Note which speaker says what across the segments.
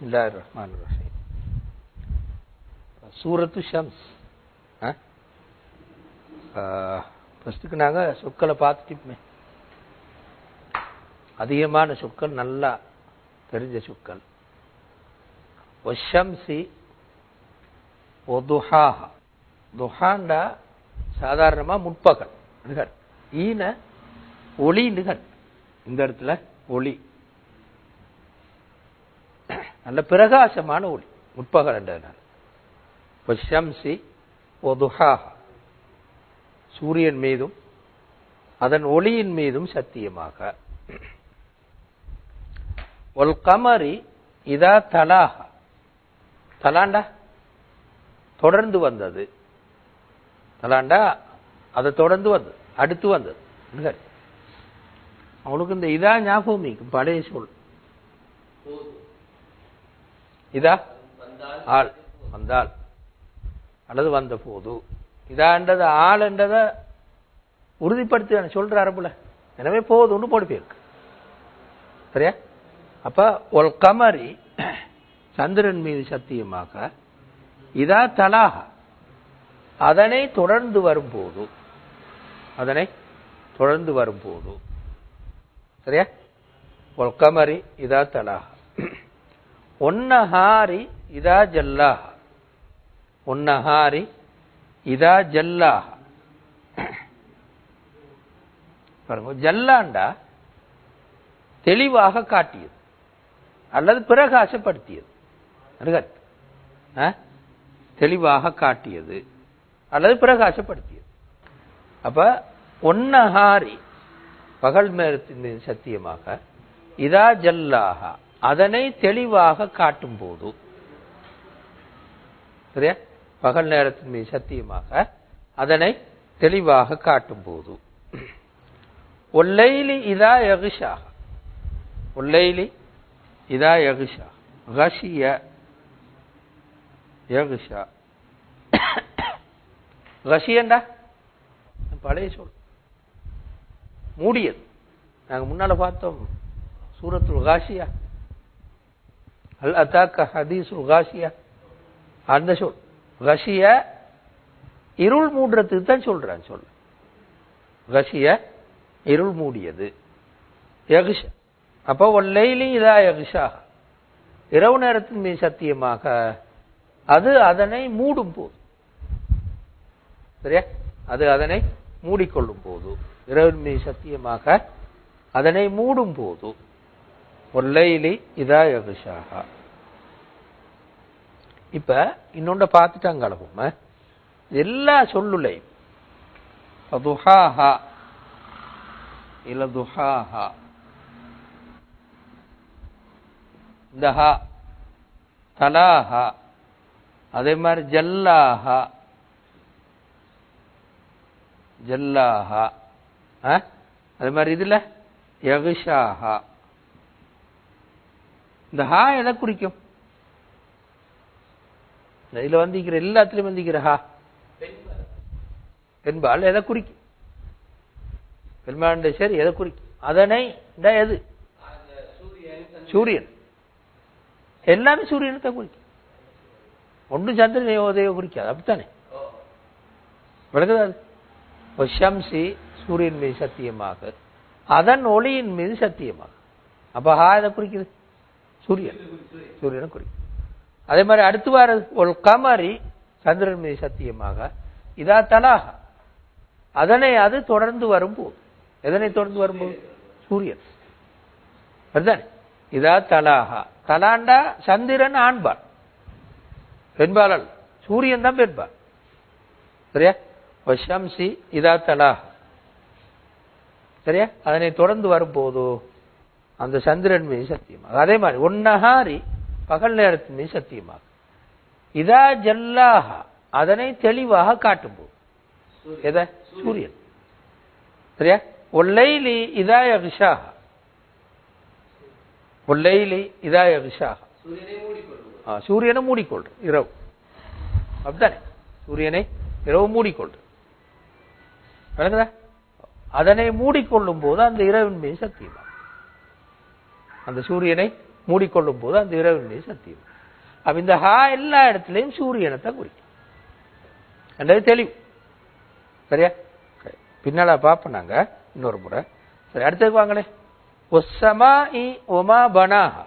Speaker 1: ரஹீம் சூரத்து ஷம்ஸ் ஃபஸ்ட்டுக்கு நாங்கள் சொற்களை பார்த்துட்டுமே. அதிகமான சொற்கள் நல்லா தெரிஞ்ச சொற்கள். ஒஷம்சி ஒதுஹாஹா துஹாண்டா சாதாரணமாக முற்பகல் நிகழ். ஈன ஒளி நிகழ். இந்த இடத்துல ஒளி. நல்ல பிரகாசமான ஒளி முற்பகல் என்றதுனால ஷம்சி ஒதுஹாஹா சூரியன் மீதும் அதன் ஒளியின் மீதும் சத்தியமாக. ஒல் கமரி இதா தலாஹா. தலாண்டா? தொடர்ந்து வந்தது. தலாண்டா? அதை தொடர்ந்து வந்தது அடுத்து வந்தது. அவனுக்கு இந்த இதா ஞாபகம் பழைய சொல். இதா? ஆள். வந்தால் அல்லது வந்த போது இதாண்டது ஆள்ன்றதை உறுதிப்படுத்தி சொல்றாருப்புல எனவே போதும்னு போயிருக்கு. சரியா? அப்ப ஒரு கமரி சந்திரன் மீது சத்தியமாக இதா தலாக அதனை தொடர்ந்து வரும்போது அதனை தொடர்ந்து வரும்போது. சரியா? ஒரு கமரி இதா தலாக ஒன்னஹாரி இதா ஜல்லாஹ. ஒன்னஹாரி இதா ஜல்லாஹ. பாருங்க ஜல்லாண்டா தெளிவாக காட்டியது. அல்லது பிரகாசப்படுத்தியது. அருகத். தெளிவாக காட்டியது. அல்லது பிரகாசப்படுத்தியது. அப்ப ஒன்னஹாரி பகல் மேரத்தின் சத்தியமாக இதா ஜல்லாஹா. அதனை தெளிவாக காட்டும் போது. சரியா? பகல் நேரத்தின் மீது சத்தியமாக அதனை தெளிவாக காட்டும் போது. ஒல்லைலி இதா எகிஷா ஒல்லைலி இதா எகிஷா கஷிய எகிஷா கஷியண்டா? பழைய சொல். மூடியது. நாங்க முன்னால பார்த்தோம். சூரத்துல் காஷியா. அல் அத்தாக்க ஹதீசுல் காஷியா அந்த சொல் கஷிய இருள் மூடுறதுக்கு தான் சொல்றான் சொல் கஷிய இருள் மூடியது யகுஷ அப்போ ஒன் ஒல்லைலி இதா யகுஷா இரவு நேரத்தின் மீது சத்தியமாக அது அதனை மூடும் போது சரியா அது அதனை மூடிக்கொள்ளும் போது இரவின் மீது சத்தியமாக அதனை மூடும் போது ஒல்லைலி இதா யகுஷாகா இப்ப இன்னொன்று பார்த்துட்டாங்க அளவும் எல்லா சொல்லுலையும். துஹாஹா இல்ல துஹாஹா. இந்த ஹா தலாஹா. அதே மாதிரி ஜல்லாஹா. ஜல்லாஹா. அதே மாதிரி இதுல யகுஷாஹா. இந்த ஹா எதை குறிக்கும்? இதுல வந்திக்கிற எல்லாத்துலயும் வந்திக்கிற ஹா. பெண்பால் எதை குறிக்கும்? பெண்பாண்ட சரி எதை குறிக்கும்? அதனை இந்த எது? சூரியன். எல்லாமே சூரியனத்தை குறிக்கும். ஒன்றும் சந்திரன் உதய குறிக்காது. அப்படித்தானே? விளக்குதா அது? ஷம்சி சூரியன் மீது சத்தியமாக. அதன் ஒளியின் மீது சத்தியமாக. அப்ப ஹா எதை குறிக்குது? சூரியன். சூரியனை குறிக்கும் அதே மாதிரி அடுத்து வார ஒரு கமரி சந்திரன் மீது சத்தியமாக இதா தலாக அதனை அது தொடர்ந்து வரும்போது எதனை தொடர்ந்து வரும்போது சூரியன். அதுதானே. இதா தலாகா தலாண்டா சந்திரன் ஆண்பாள் பெண்பாளல் சூரியன் தான் பெண்பாள் சரியா? வஷம்சி இதா தலாகா சரியா? அதனை தொடர்ந்து வரும்போது அந்த சந்திரன் மீது சத்தியமாக. அதே மாதிரி ஒன்னஹாரி பகல் நேரத்தின் மீது சத்தியமாக. இதா ஜல்லாஹா அதனை தெளிவாக காட்டும் போது. எதை? சூரியன். சரியா? ஒல்லைலி இதா யகுஷாஹா. ஒல்லைலி இதா யகுஷாஹா. சூரியனை மூடிக்கொள்ற இரவு. அப்படித்தானே? சூரியனை இரவு மூடிக்கொள்ற விளங்குதா? அதனை மூடிக்கொள்ளும் போது அந்த இரவின் மீது சத்தியமாக. அந்த சூரியனை மூடிக்கொள்ளும் போது அந்த இரவினுடைய மீது சத்தியம். அப்ப இந்த ஹா எல்லா இடத்துலையும் சூரியனை தான் குறிக்கும். என்றது தெளிவு. சரியா? சரி. பின்னால பார்ப்போம் நாங்க இன்னொரு முறை. சரி அடுத்தது வாங்களே. ஒசமா இ ஒமா பனாஹா.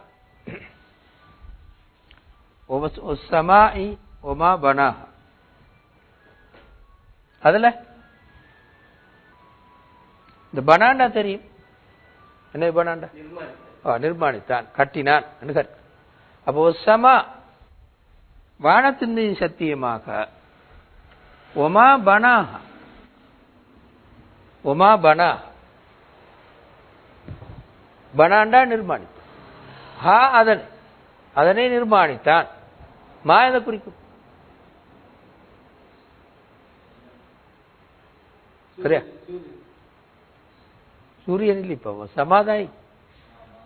Speaker 1: ஒசமா இ ஒமா பனாஹா. அதுல? இந்த பனாண்டா தெரியும். என்ன பனாண்டா நிர்மாணித்தான் கட்டினான் கருத்து அப்போ சமா வானத்தின் மீது சத்தியமாக ஒமா பனாஹா ஒமா பனா பனாண்டா நிர்மாணித்தான். ஹா அதனை அதனை நிர்மாணித்தான். மா எதை குறிக்கும்? சரியா? சூரியன் இல்லை இப்போ சமாதானி.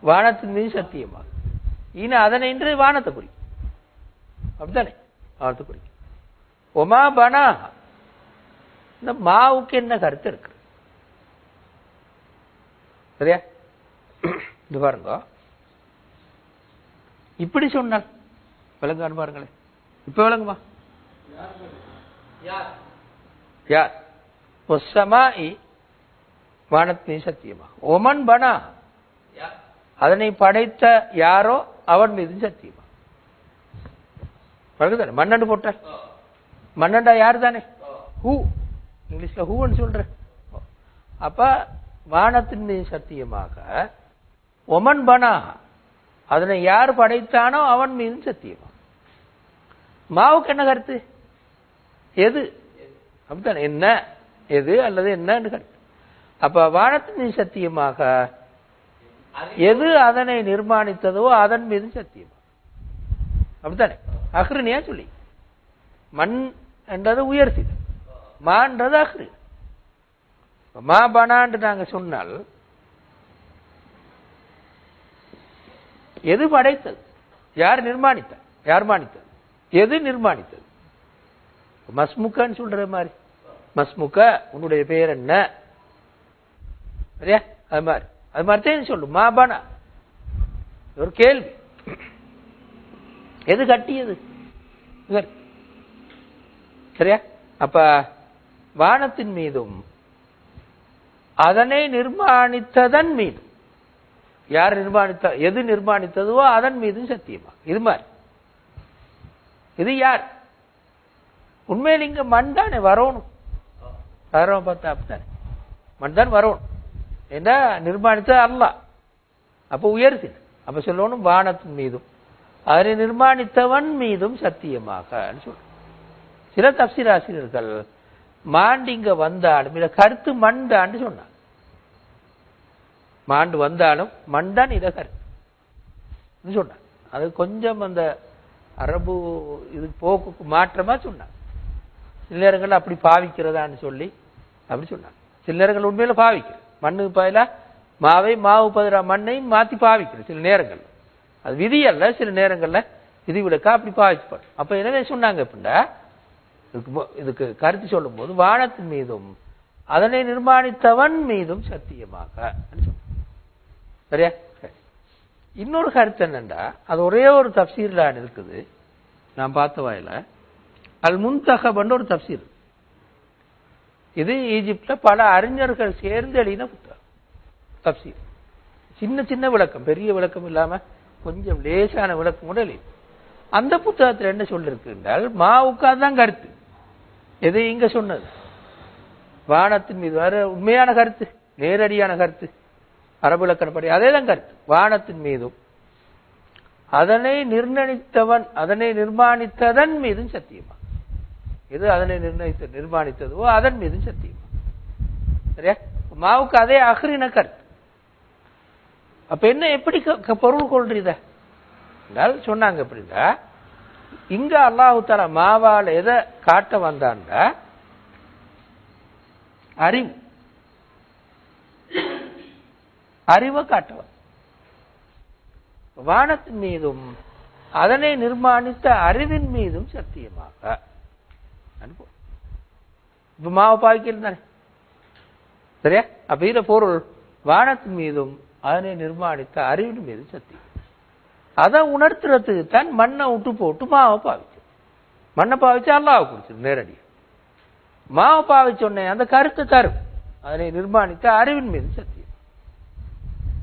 Speaker 1: வானத்தின் மீது சத்தியமாக இனி அதனை இன்று வானத்தை குறிக்கும் அப்படித்தானே? வானத்தை குறிக்கும் ஒமா பனா இந்த மாவுக்கு என்ன கருத்து இருக்கு? சரியா? இது பாருங்க. இப்படி சொன்னால் விளங்கான்னு பாருங்களேன். இப்ப விளங்குமா? யார்? ஒசமாஇ வானத்தின் சத்தியமா ஒமன் பனா அதனை படைத்த யாரோ அவன் மீது சத்தியமா? வழங்குதானே மன்னண்டு போட்ட மன்னண்டா யார் தானே ஹூ இங்கிலீஷ்ல ஹூன்னு சொல்ற. அப்ப வானத்தின் மீது சத்தியமாக ஒமன் பனா அதனை யார் படைத்தானோ அவன் மீது சத்தியமா? மாவுக்கு என்ன கருத்து? எது? அப்படித்தானே? என்ன? எது அல்லது என்னன்னு கருத்து. அப்ப வானத்தின் மீது சத்தியமாக எது அதனை நிர்மாணித்ததோ அதன் மீது சத்தியம். அப்படித்தானே? அஹ்ரினியா சொல்லி. மண் என்றது உயர்த்தி மான்றது அஹ்ரி. மா பனான்னு நாங்க சொன்னால் எது படைத்தது? யார் நிர்மாணித்தார் யார் மாணித்தது? எது நிர்மாணித்தது? மஸ்முக்கன்னு சொல்ற மாதிரி. மஸ்முக்க உன்னுடைய பெயர் என்ன? சரியா? அது மாதிரி. அது மாதிரி தான் சொல்லு. மாபானா. ஒரு கேள்வி. எது கட்டியது? சரியா? அப்ப வானத்தின் மீதும் அதனை நிர்மாணித்ததன் மீது யார் நிர்மாணித்த எது நிர்மாணித்ததோ அதன் மீதும் சத்தியமா? இது மாதிரி. இது யார்? உண்மையில் இங்க மண் தானே வரணும். வரோம் பார்த்தா அப்படித்தானே? மண் தான் வரணும். ஏன்னா நிர்மாணித்தது அல்லா அப்போ உயர்த்தி. அப்போ சொல்லணும் வானத்தின் மீதும். அதனை நிர்மாணித்தவன் மீதும் சத்தியமாக சொல்ற சில. தப்சிராசிரியர்கள் மாண்டு இங்க வந்தாலும் இத கருத்து மண்டான்னு சொன்னாங்க. மாண்டு வந்தாலும் மண்டான் இத கருத்து. சொன்னாங்க. அது கொஞ்சம் அந்த அரபு இது போக்குக்கு மாற்றமா சொன்னாங்க. சில நேரங்கள் அப்படி பாவிக்கிறதான்னு சொல்லி அப்படி சொன்னாங்க. சில நேரங்கள் உண்மையில பாவிக்கிறது மண்ணுக்கு பதிலாக மாவை மாவு பதிலாக மண்ணையும் மாற்றி பாவிக்கிற சில நேரங்கள். அது விதி அல்ல சில நேரங்களில் விதி விலக்கா அப்படி பாவிக்கப்படும். அப்போ எனவே சொன்னாங்க அப்படின்னா இதுக்கு கருத்து சொல்லும்போது வானத்தின் மீதும் அதனை நிர்மாணித்தவன் மீதும் சத்தியமாக சரியா? சரி. இன்னொரு கருத்து என்னண்டா அது ஒரே ஒரு தப்சீர்லான் இருக்குது நான் பார்த்த வாயில அல் முன்தகபன்னு ஒரு தப்சீர் இது ஈஜிப்டில் பல அறிஞர்கள் சேர்ந்து எழுதின புத்தகம். தப்சீர். சின்ன சின்ன விளக்கம் பெரிய விளக்கம் இல்லாமல் கொஞ்சம் லேசான விளக்கம் கூட எழுதி. அந்த புத்தகத்தில் என்ன சொல்லிருக்கு என்றால் மாவுக்கு தான் கருத்து. எது இங்க சொன்னது? வானத்தின் மீது வர உண்மையான கருத்து நேரடியான கருத்து அரபு இலக்கணப்படி அதே தான் கருத்து. வானத்தின் மீதும். அதனை நிர்ணயித்தவன் அதனை நிர்மாணித்ததன் மீதும் சத்தியமா? எது அதனை நிர்ணயித்த நிர்மாணித்ததோ? அதன் மீதும் சத்தியம். சரியா? மாவுக்கு அதே அகரின கருத்து. அப்ப என்ன எப்படி பொருள் கொள்றீத என்றால் சொன்னாங்க அப்படின்னா இங்க அல்லாஹு தாலா மாவால எதை காட்ட வந்தான்டா அறிவு. அறிவை காட்டவன். வானத்தின் மீதும் அதனை நிர்மாணித்த அறிவின் மீதும் சத்தியமாக. அனுபவம் இப்ப மாவை பாவிக்கிறது சரியா அப்படிங்கிற பொருள் வானத்தின் மீதும் அதனை நிர்மாணித்த அறிவின் மீது சக்தி அதை உணர்த்துறதுக்கு தான் மண்ணை விட்டு போட்டு மாவை பாவிச்சு மண்ணை பாவிச்சு அல்லாவை குடிச்சிரு நேரடி மாவை பாவிச்ச உடனே அந்த கருத்து தரும் அதனை நிர்மாணித்த அறிவின் மீது சத்தியம்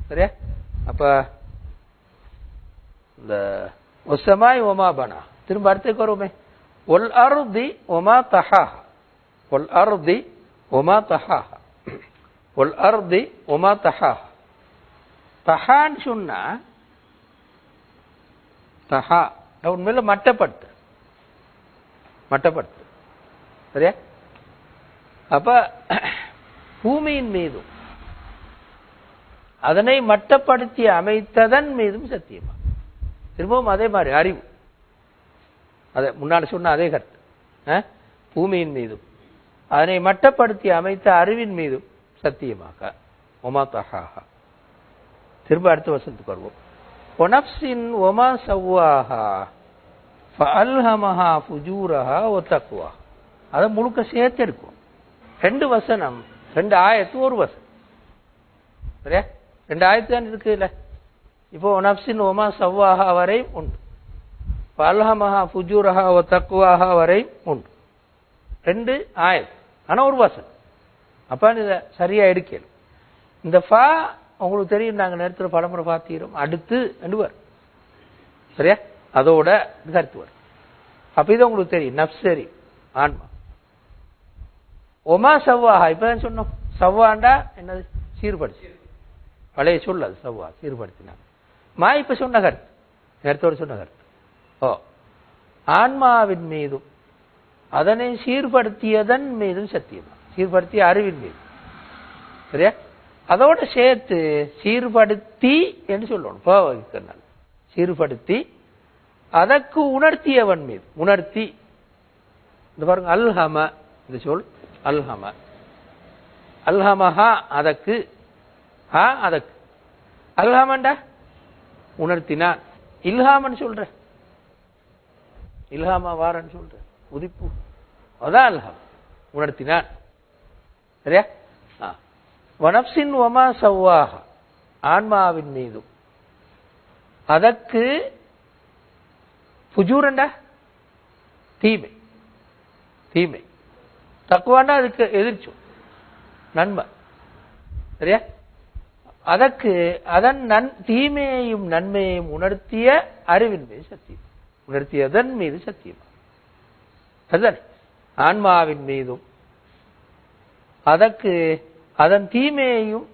Speaker 1: சரியா அப்ப இந்த ஒசமாய் ஒமா பனா திரும்ப அர்த்தத்துக்கு வருவோமே ஒல் அருதி ஒமா தஹா. ஒல் அருதி ஒமா தஹா. ஒல் அருதி ஒமா தஹா. தஹான்னு சொன்னா தஹா. உண்மையில் மட்டப்படுத்து. மட்டப்படுத்து. சரியா? அப்ப பூமியின் மீதும் அதனை மட்டப்படுத்தி அமைத்ததன் மீதும் சத்தியமா? திரும்பவும் அதே மாதிரி அறிவு. அதை முன்னாடி சொன்ன அதே கருத்து. பூமியின் மீதும். அதனை மட்டப்படுத்தி அமைத்த அறிவின் மீதும் சத்தியமாக. ஒமா தஹாஹா. திரும்ப அடுத்த வசனத்துக்கு வருவோம். ஒனப்சின் ஒமா சவ்வாஹா. ஃபஅல்ஹமஹா ஃபுஜூரஹா ஒ தக்வா அதை முழுக்க சேர்த்து இருக்கும் ரெண்டு வசனம் ரெண்டு ஆயத்து ஒரு வசனம். சரியா? ரெண்டு ஆயத்து தான் இருக்கு இல்ல இப்போ ஒனப்சின் ஒமா சவ்வாஹா வரை உண்டு. பல்ஹமஹா ஃபுஜூரஹா ஓ தக்குவாஹா வரை உண்டு. ரெண்டு ஆயத். ஆனால் ஒரு வசனம் அப்போ இதை சரியாக எடுக்கல இந்த ஃபா உங்களுக்கு தெரியும் நாங்கள் நேரத்தில் பலமுறை பார்த்தீரோம் அடுத்து ரெண்டு சரியா? அதோட கருத்து அப்போ இது உங்களுக்கு தெரியும். நப்சரி ஆன்மா. ஒமா சவ்வாஹா இப்போதான் சொன்னோம். சவ்வாண்டா என்னது? சீர்படுத்தி. பழைய சொல் அது சவ்வா சீர்படுத்தினாங்க. மா இப்போ சொன்ன கருத்து. நேரத்தோடு சொன்ன கருத்து. ஆன்மாவின் மீதும் அதனை சீர்படுத்தியதன் மீதும் சத்தியமா. சீர்படுத்திய அறிவின் மீது. சரியா? அதோட சேர்த்து சீர்படுத்தி என்று சொல்லணும். ப சீர்படுத்தி அதற்கு உணர்த்தியவன் மீது. உணர்த்தி. இந்த பாருங்க அல்ஹம இந்த சொல் அல்ஹம. அல்ஹமஹா அதற்கு. ஹா அதற்கு. அல்ஹமண்டா? உணர்த்தினான். இல்ஹாமன் சொல்ற. இல்ஹாமா வாரன்னு சொல்ற உதிப்பு. அதான் அல்ஹம் உணர்த்தினான். சரியா? ஆ. வனப்சின் ஒமா சவ்வாக ஆன்மாவின் மீதும். அதற்கு புஜூரண்டா தீமை. தீமை. தக்குவாண்டா அதுக்கு எதிர்ச்சும் நன்மை. சரியா? அதற்கு அதன் நன் தீமையையும் நன்மையையும் உணர்த்திய அறிவின்மை சத்தியம் உணர்த்தியதன் மீது சத்தியம். அதுதானே. ஆன்மாவின் மீதும் அதற்கு அதன் தீமையையும்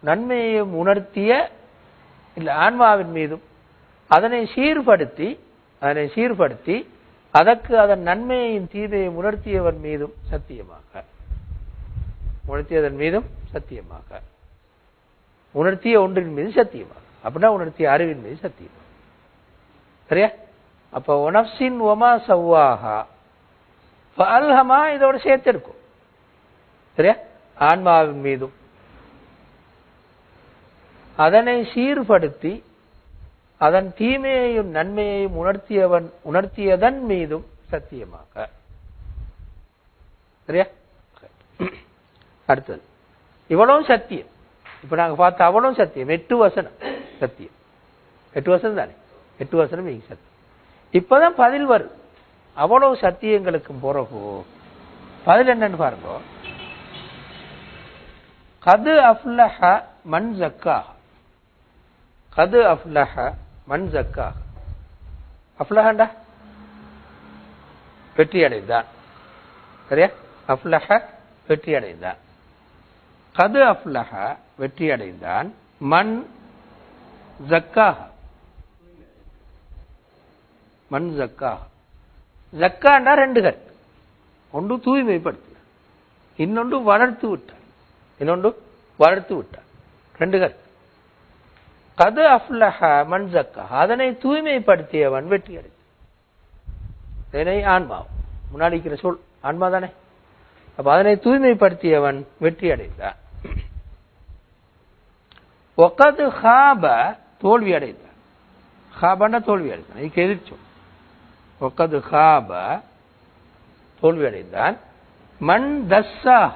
Speaker 1: நன்மையையும் உணர்த்திய இல்லை ஆன்மாவின் மீதும் அதனை சீர்படுத்தி அதனை சீர்படுத்தி அதற்கு அதன் நன்மையையும் தீமையையும் உணர்த்தியவன் மீதும் சத்தியமாக. உணர்த்தியதன் மீதும் சத்தியமாக. உணர்த்திய ஒன்றின் மீது சத்தியமாக. அப்படின்னா உணர்த்திய அறிவின் மீது சத்தியமாக. சரியா? அப்போ உனப்சின் ஒமா சவ்வாஹா. அல்ஹமா இதோட சேர்த்து இருக்கும் சரியா? ஆன்மாவின் மீதும். அதனை சீர்படுத்தி அதன் தீமையையும் நன்மையையும் உணர்த்தியவன் உணர்த்தியதன் மீதும் சத்தியமாக. சரியா? அடுத்தது. இவ்வளவும் சத்தியம். இப்ப நாங்க பார்த்த அவனும் சத்தியம். எட்டு வசனம் சத்தியம். எட்டு வசனம் தானே? எட்டு வசனம் இங்க சத்தியம். இப்பதான் பதில் வரும். அவ்வளவு சத்தியங்களுக்கும் பிறகு பதில் என்னன்னு பாருங்க. கது அஃப்லஹ மண் ஜக்கா. கது அஃப்லஹ மண் ஜக்கா. அஃப்லஹண்டா? வெற்றி அடைந்தான் சரியா? அஃப்லஹ வெற்றி அடைந்தான் கது அஃப்லஹ வெற்றி அடைந்தான் மண் ஜக்காஹ மண் ஜக்கா. ஜக்காண்டா ரெண்டு கருத்து ஒன்று தூய்மைப்படுத்து. இன்னொன்று வளர்த்து விட்டார். இன்னொன்று வளர்த்து விட்டார். ரெண்டு கருத்து கது அஃப்லஹ மண் ஜக்கா. அதனை தூய்மைப்படுத்தியவன் வெற்றி அடைத்து இதனை ஆன்மாவும் முன்னாடி இருக்கிற சொல் ஆன்மா தானே. அப்ப அதனை தூய்மைப்படுத்தியவன் வெற்றி அடைந்தான். ஒக்கது ஹாப தோல்வி அடைந்தான். ஹாபன்னா தோல்வி அடைந்தான். இதுக்கு எதிர்ச்சோம் ஒக்கது ஹாப தோல்வி அடைந்தான் மண் தஸ்ஸாக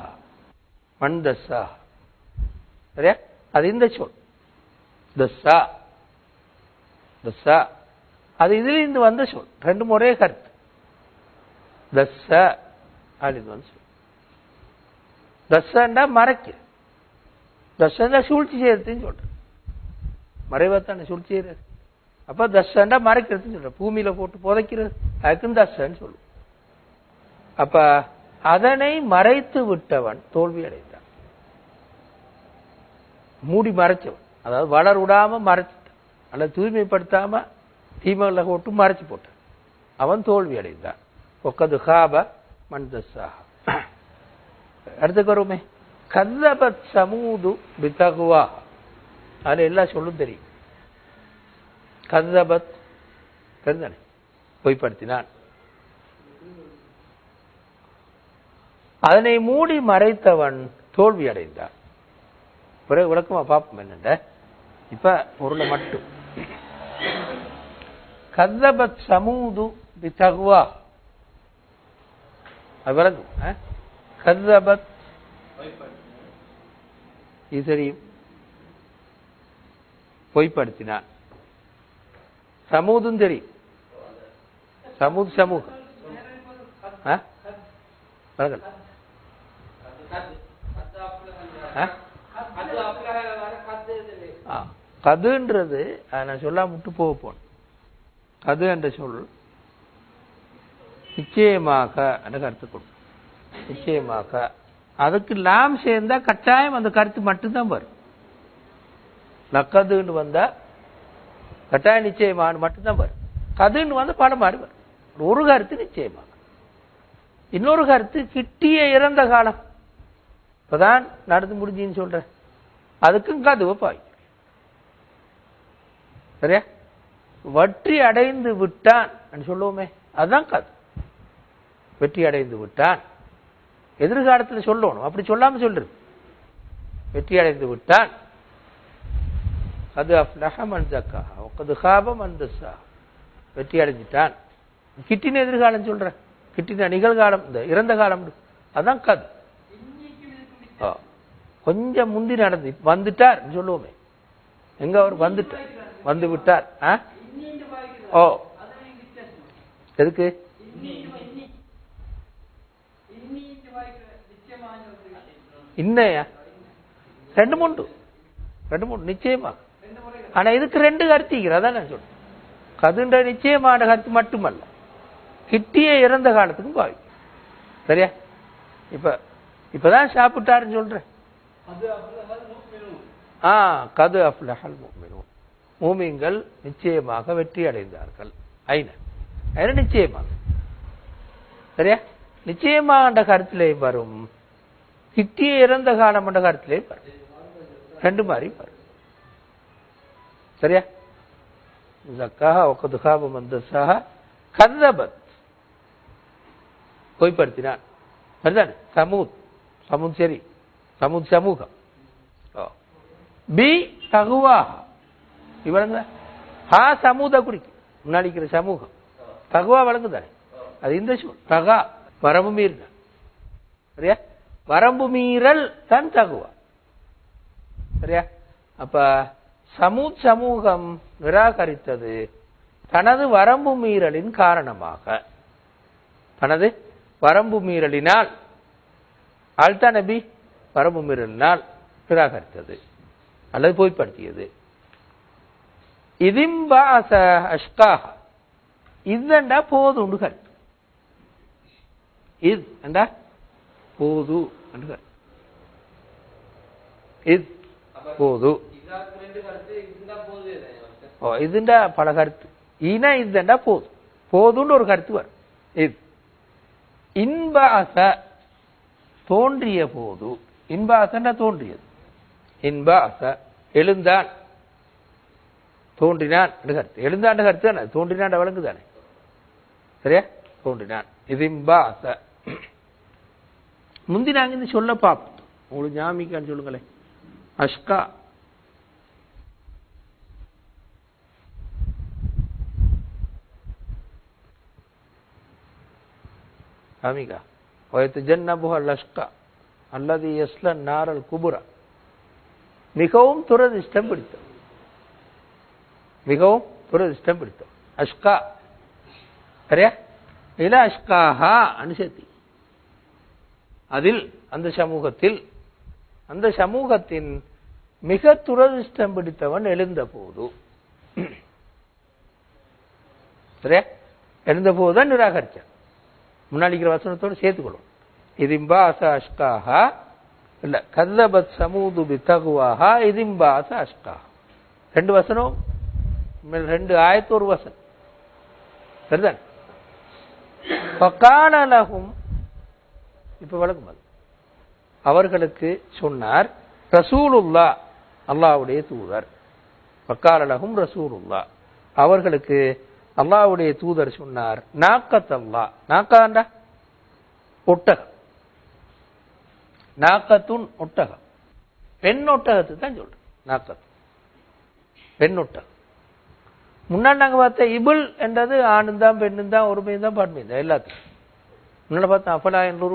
Speaker 1: மண் தஸ்ஸாக சரியா? அது இந்த சொல். தஸ்ஸா. தஸ்ஸா. அது இதிலிருந்து வந்த சொல். ரெண்டு முறையே கருத்து. தஸ்ஸ. அப்படின்னு வந்து சொல். தஸ்ஸண்டா மறைக்கு. தஸ்ஸண்டா சூழ்ச்சி செய்யறதுன்னு சொல்றேன். மறைவத்தான சூழ்ச்சி செய்யறது அப்ப தசண்டா மறைக்கிறதுன்னு சொல்றேன் பூமியில போட்டு புதைக்கிறது. அதுக்கும் தசன்னு சொல்லுவோம் அப்ப அதனை மறைத்து விட்டவன் தோல்வி அடைந்தான். மூடி மறைச்சவன். அதாவது வளர் விடாம மறைச்சிட்டான். அல்லது தூய்மைப்படுத்தாம தீமைகளை போட்டு மறைச்சு போட்டான். அவன் தோல்வி அடைந்தான். ஒக்கது ஹாப மன்தசாக அடுத்துக்கு வருமே கல்லபத் சமூது பித்தகுவா அதுல எல்லாம் சொல்லும் தெரியும். கதபத் தெரிந்தானே பொய்ப்படுத்தினான். அதனை மூடி மறைத்தவன் தோல்வி அடைந்தான். பிறகு விளக்கமா பார்ப்போம் என்னண்ட இப்ப பொருளை மட்டும். கதபத் சமூது பித்தகுவா அது விளங்கும் கதபத். இது தெரியும். பொய்ப்படுத்தினான். சமூதும் தெரியும் சமூத் சமூகம் ஆ? ஆ? ஆ. கதுன்றது நான் சொல்லாம முட்டு போக போனேன் கது என்ற சொல் நிச்சயமாக என்ற கருத்து கொடுக்கும் நிச்சயமாக அதுக்கு லாம் சேர்ந்தா கட்டாயம் அந்த கருத்து மட்டும்தான் வரும் லக்கதுன்னு வந்தா கட்டாயம் நிச்சயமானு மட்டும்தான் வரும் கதுன்னு வந்து படம் மாதிரி வரும் ஒரு கருத்து நிச்சயமாக இன்னொரு கருத்து கிட்டிய இறந்த காலம். இப்பதான் நடந்து முடிஞ்சுன்னு சொல்கிறேன் அதுக்கும் கதுவை பாய். சரியா? வற்றி அடைந்து விட்டான் சொல்லுவோமே அதுதான் கது. வெற்றி அடைந்து விட்டான். எதிர்காலத்தில் சொல்லணும். அப்படி சொல்லாம சொல்றது. வெற்றி அடைந்து விட்டான். அது அஃப்லஹ மன் கது ஹாப மந்தசா வெற்றி அடைஞ்சிட்டான். கிட்டின எதிர்காலம் சொல்றேன். கிட்டின நிகழ்காலம் இந்த இறந்த காலம் அதான் கது. கொஞ்சம் முந்தி நடந்து வந்துட்டார் சொல்லுவோமே. எங்க அவர் வந்துட்டார்? வந்து விட்டார். ஆ? ஓ. எதுக்கு? இன்னையா? ரெண்டு மூன்று. ரெண்டு மூணு நிச்சயமா. ஆனா இதுக்கு ரெண்டு கருத்திக்கிற அதான் நான் சொல்றேன். கதுன்ற நிச்சயமான கருத்து மட்டுமல்ல. கிட்டிய இறந்த காலத்துக்கும் பாவி சரியா? இப்ப இப்பதான் சாப்பிட்டாருன்னு சொல்றேன். ஆ கது அஃப்லஹல் முஃமினூன் மூமின்கள் நிச்சயமாக வெற்றி அடைந்தார்கள். ஐன. ஐன நிச்சயமாக. சரியா? நிச்சயமாக என்ற கருத்திலே வரும். கிட்டிய இறந்த காலம் என்ற கருத்திலே வரும். ரெண்டு மாதிரி வரும். சரியா? ஜக்காஹா ஒக்கது காபம் வந்தசாக கதபத். பொய்ப்படுத்தினான். சரிதானே? சமூத். சமூத் சரி. சமூத் சமூகம். ஓ. பி தகுவாக இவங்க ஹா சமூத குடிக்கும் முன்னாடி இருக்கிற சமூகம். தகுவா வழங்குதானே? அது இந்த தகா வரம்பு மீறின சரியா? வரம்பு மீறல் தான் தகுவா. சரியா? அப்ப சமூத் சமூகம் நிராகரித்தது தனது வரம்பு மீறலின் காரணமாக. தனது வரம்பு மீறலினால் அல்தா நபி? வரம்பு மீறலினால் நிராகரித்தது அல்லது பொய்ப்படுத்தியது. இதிம்பாச அஷ்காக இதுண்டா போதுண்டுகள் இது என்றா போது என்று இது போது. ஓ இதுண்டா பல கருத்து. இன இதுண்டா போதும் போதும்னு ஒரு கருத்து வரும். இது. இன்பாச தோன்றிய போது இன்பாசன்னா தோன்றியது. இன்பாச எழுந்தான். தோன்றினான் கருத்து. எழுந்தான் கருத்து தானே? தோன்றினான் வழங்கு தானே? சரியா? தோன்றினான். இது இம்பாச முந்தி நாங்க இந்த சொல்ல பார்ப்போம். உங்களுக்கு ஞாபகம் சொல்லுங்களேன். அஷ்கா. அமிகா ويتجنبها الأشقى الذي يصلى النار الكبرى மிகவும் துரதிஷ்டம் பிடித்தது மிகவும் துரதிஷ்டம் பிடித்தவன் அஷ்கா சரியா இல அஷ்காஹா அனுசத்தி அதில் அந்த சமூகத்தில் அந்த சமூகத்தின் மிக துரதிஷ்டம் பிடித்தவன் எழுந்த போது சரியா எழுந்த போதுதான் நிராகரிச்சான் முன்னாடி இருக்கிற வசனத்தோடு சேர்த்துக்கணும் இதிம்பாச அஷ்காஹா இல்ல கல்லபத் சமூது பித்தகுவாஹா இதிம்பாச அஷ்காஹா. ரெண்டு வசனம் ரெண்டு ஆயத்து ஒரு வசனம். சரிதான்? பக்கானலகும் இப்ப வழக்கம் அது அவர்களுக்கு சொன்னார் ரசூலுல்லா அல்லாவுடைய தூதர். பக்காலலகும் ரசூலுல்லா. அவர்களுக்கு அல்லாவுடைய தூதர் சொன்னார் நாக்கத் அல்லா நாக்காண்டா ஒட்டகம். நாக்கத்துன் ஒட்டகம். பெண் ஒட்டகத்துக்கு தான் சொல்றேன் நாக்கத்து. பெண் ஒட்டகம். முன்னாடி நாங்க பார்த்த இபுல் என்றது ஆணும் தான் பெண்ணும் தான் ஒருமையும் தான் பான்மையும் தான் எல்லாத்துக்கும். முன்னாடி பார்த்தா அஃபலா என்ற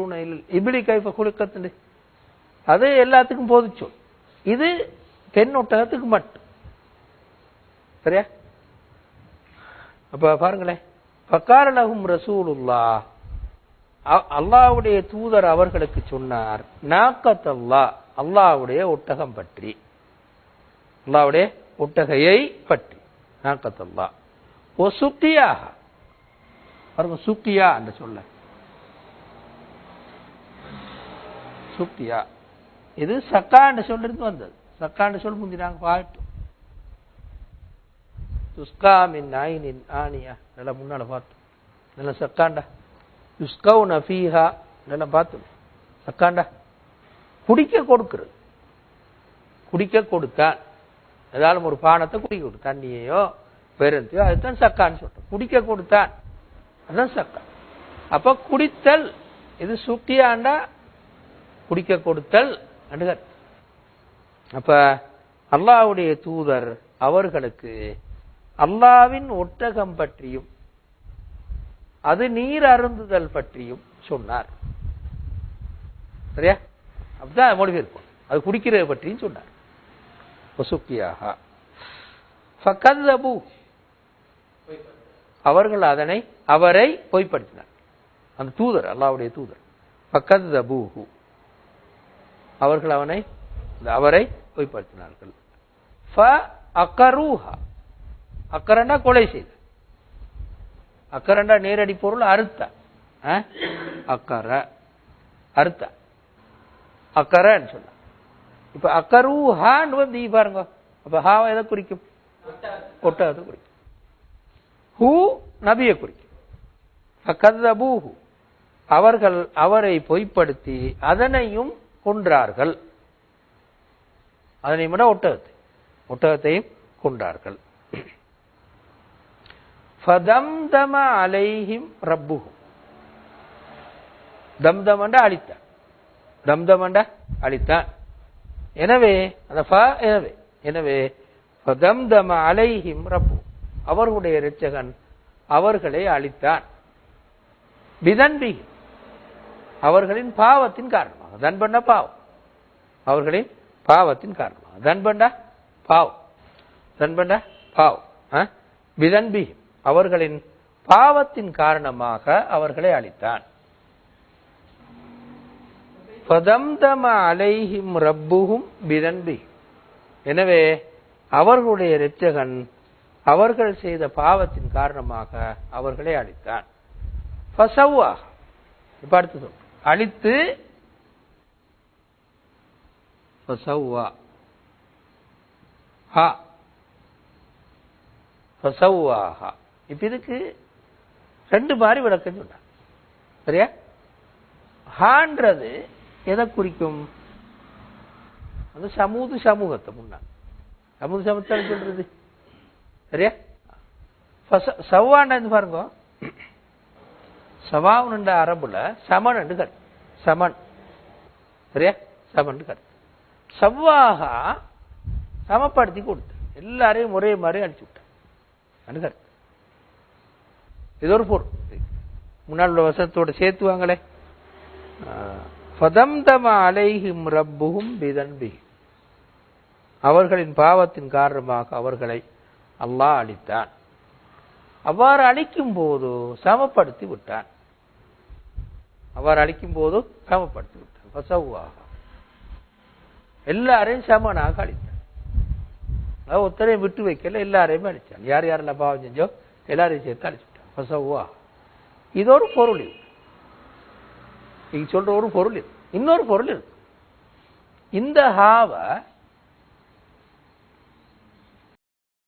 Speaker 1: இபிலி கைப்ப குலுக்கத்துண்டு. அது எல்லாத்துக்கும் போதிச்சோம். இது பெண் ஒட்டகத்துக்கு மட்டும். சரியா? அப்ப பாருங்களேன். பக்காரலகும் ரசூலுல்லா அல்லாவுடைய அல்லாஹ்வுடைய தூதர் அவர்களுக்கு சொன்னார் நாக்கத் அல்லா அல்லாவுடைய ஒட்டகம் பற்றி. அல்லாவுடைய ஒட்டகையை பற்றி. நாக்கத் அல்லா ஓ சுக்கியாக பாருங்க சுக்கியா என்று சொல்ல. சுக்கியா இது சக்கான்னு சொல்லிருந்து வந்தது. சக்கான்னு சொல்லி முந்தி நாங்கள் பாட்டு. துஸ்கா மின் நாயினின் ஆனியா நல்லா முன்னால பார்த்தோம் நல்லா சக்காண்டா? யுஸ்கவு நஃபீஹா நல்லா பார்த்தோம் சக்காண்டா? குடிக்க கொடுக்கிறது. குடிக்க கொடுத்தான் ஏதாலும் ஒரு பானத்தை குடிக்க கொடு. தண்ணியையோ பெருந்தையோ அதுதான் சக்கான்னு சொல்றோம். குடிக்க கொடுத்தான் அதுதான் சக்கா. அப்ப குடித்தல் இது சுக்கியாண்டா குடிக்க கொடுத்தல் அணுகர் அப்ப அல்லாவுடைய தூதர் அவர்களுக்கு அல்லாவின் ஒட்டகம் பற்றியும் அது நீர் அருந்துதல் பற்றியும் சொன்னார். சரியா? அப்படிதான் மொழிபெயர்ப்போம் அது குடிக்கிறது பற்றியும் சொன்னார். வசுக்கியாக. அவர்கள் அதனை அவரை பொய்ப்படுத்தினார். அந்த தூதர் அல்லாவுடைய தூதர். ஃபகல்லபூஹு அவர்கள் அவனை அவரை பொய்ப்படுத்தினார்கள். ஃப அக்கரண்டா கொலை செய்த. அக்கரண்டா நேரடி பொருள் அறுத்த. ஆ? அக்கர. அறுத்த. அக்கரன்னு சொன்ன. இப்ப அக்கரூஹான்னு வந்து பாருங்க. அப்ப ஹாவை எதை குறிக்கும்? ஒட்டகத்தை குறிக்கும். ஹூ நபியை குறிக்கும். ஃபகல்லபூஹு அவர்கள் அவரை பொய்ப்படுத்தி அதனையும் கொன்றார்கள். அதனை விட ஒட்டகத்தை. ஒட்டகத்தையும் கொன்றார்கள். ஃபதம்தம அலைஹிம் ரப்புகும் தம்தமண்ட அழித்தான். தம்தமண்ட அழித்தான். எனவே அந்த ஃப எனவே எனவே ஃபதம்தம அலைஹிம் ரப்பு அவர்களுடைய இரட்சகன் அவர்களை அழித்தான். பிதன்பி அவர்களின் பாவத்தின் காரணமாக. தன்பண்ண பாவம். அவர்களின் பாவத்தின் காரணமாக. தன்பண்டா பாவம். தன்பண்டா பாவம். ஆ? பிதன்பி அவர்களின் பாவத்தின் காரணமாக அவர்களை அழித்தான். அலைஹிம் ரப்புகும் பிதன்பி. எனவே அவர்களுடைய இரட்சகன் அவர்கள் செய்த பாவத்தின் காரணமாக அவர்களை அழித்தான். ஃபசவ்வா. இப்ப அடுத்து சொல் அழித்து ஃபசவ்வா. ஹா. ஃபசவ்வாஹா இப்ப இதுக்கு ரெண்டு மாதிரி விளக்கம் சொன்னார். சரியா? ஹான்றது எதை குறிக்கும்? அந்த சமூது சமூகத்தை முன்னாள். சமூது சமூகத்தை சொல்றது? சரியா? ஃபச- சவ்வாண்டா பாருங்க. சவாவுன்ற அரபுல சமன் என்று கரு. சமன். சரியா? சமன் கரு. சவ்வாகா சமப்படுத்தி கொடுத்து எல்லாரையும் ஒரே மாதிரி அடிச்சு விட்டான் கரு ஏதோ ஒரு பொருள். முன்னால் உள்ள வசனத்தோட சேர்த்துவாங்களே ஃபதம்தம அலைஹிம் ரப்புகும் பிதன்பி அவர்களின் பாவத்தின் காரணமாக அவர்களை அல்லாஹ் அளித்தான் அவ்வாறு அழிக்கும் போது சமப்படுத்தி விட்டான். அவ்வாறு அழிக்கும் போது சமப்படுத்தி விட்டான். ஃபசவ்வாஹா. எல்லாரையும் சமனாக அழித்தான். அதாவது விட்டு வைக்கல எல்லாரையும் அழிச்சான் யார் யாரெல்லாம் பாவம் செஞ்சோ எல்லாரையும் சேர்த்து அழிச்சு ஃபசவ்வாஹா. இது ஒரு பொருள் இது. நீங்க சொல்ற ஒரு பொருள் இது. இன்னொரு பொருள் இருக்கு இந்த ஹாவை